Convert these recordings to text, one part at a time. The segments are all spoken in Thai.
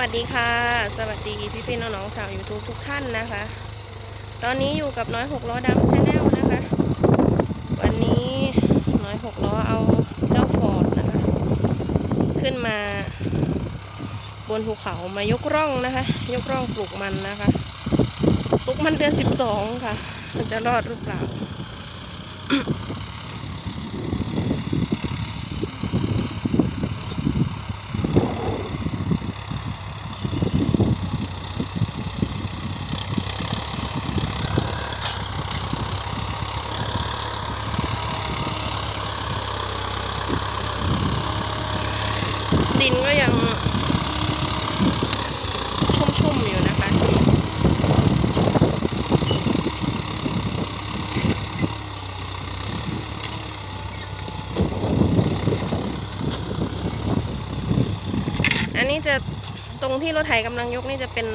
วัสดีค่ะ สวัสดีพี่พี่น้องๆชาว YouTube ทุกท่านนะคะ ตอนนี้อยู่กับน้อยหกล้อดำชาแนลนะคะ วันนี้น้อยหกล้อเอาเจ้าฟอร์ดนะคะ ขึ้นมา บนภูเขามายกร่องนะคะ ยกร่องปลูกมันนะคะปลูกมันเดือน12ค่ะ มันจะรอดหรือเปล่า ดิน ก็ยังชุ่มๆอยู่นะคะ อันนี้จะตรงที่รถไถกำลังยกนี่จะเป็น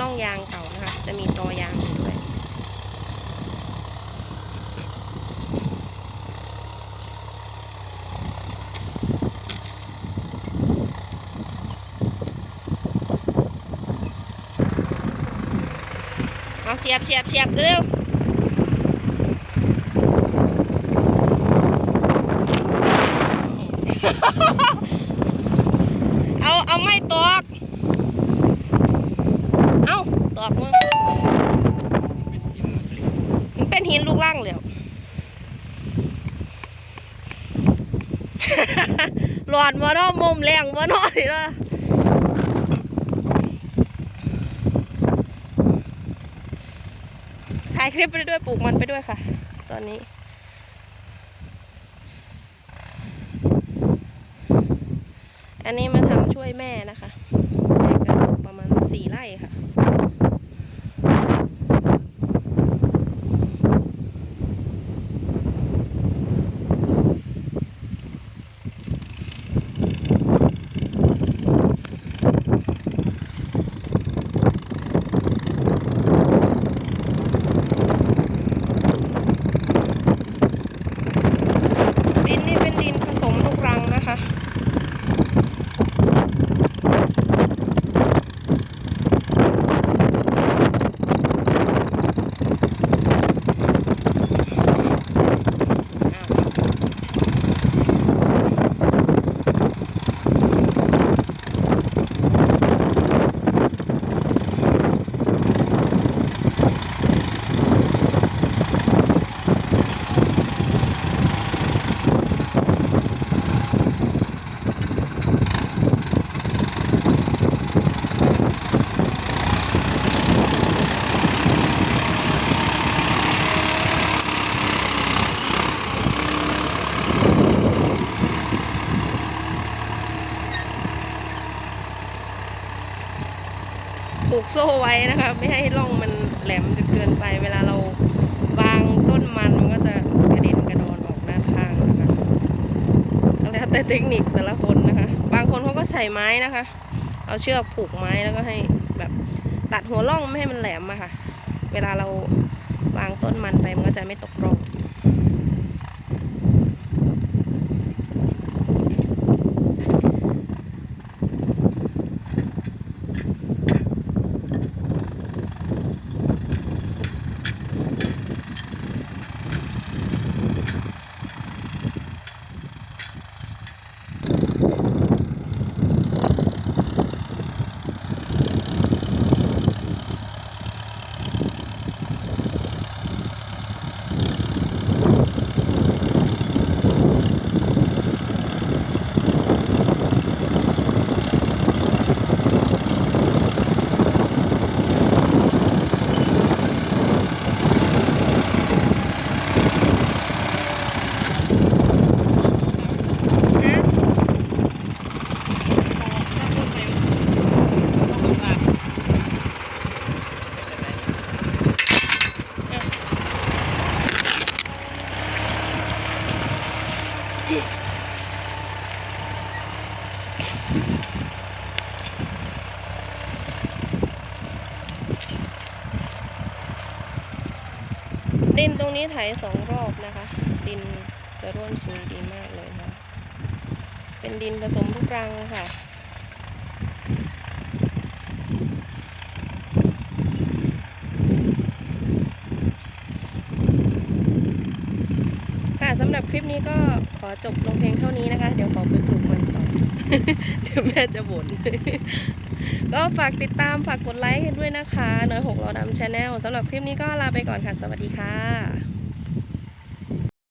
ร่องยางเก่านะคะ จะมีตอยางอยู่ เอาเสียบเสียบเสียบเร็วเอาเอาไม่ตอกเอาตอกมึงมันเป็นหินลูกล่างแล้วหลอดมาเนาะมุมแรงมาเนาะนี่ละายคลิปไปด้วยปลูกมันไปด้วยค่ะ ตอนนี้อันนี้มาทำช่วยแม่นะคะแม่ก็ปลูกประมาณสี่ไร่ค่ะ กโซ่ไว้นะคะ ไม่ให้ร่องมันแหลมจนเกินไป เวลาเราวางต้นมันมันก็จะกระเด็นกระดอนออกด้านข้างนะคะแล้วแต่เทคนิคแต่ละคนนะคะ บางคนเขาก็ใช้ไม้นะคะ เอาเชือกผูกไม้แล้วก็ให้แบบตัดหัวร่องไม่ให้มันแหลมอะค่ะ เวลาเราวางต้นมันไปมันก็จะไม่ตกร่อง ดินตรงนี้ไถสองรอบนะคะ ดินจะร่วนซุยดีมากเลยคนะ เป็นดินผสมทุกรังค่ะสำหรับคลิปนี้ก็ขอจบลงเพลงเท่านี้นะคะ เดี๋ยวขอไปปลูกมัน เดี๋ยวแม่จะบ่นก็ฝากติดตามฝากกดไลค์ให้ด้วยนะคะน้อยหกเราดำชาแนลสำหรับคลิปนี้ก็ลาไปก่อนค่ะ สวัสดีค่ะ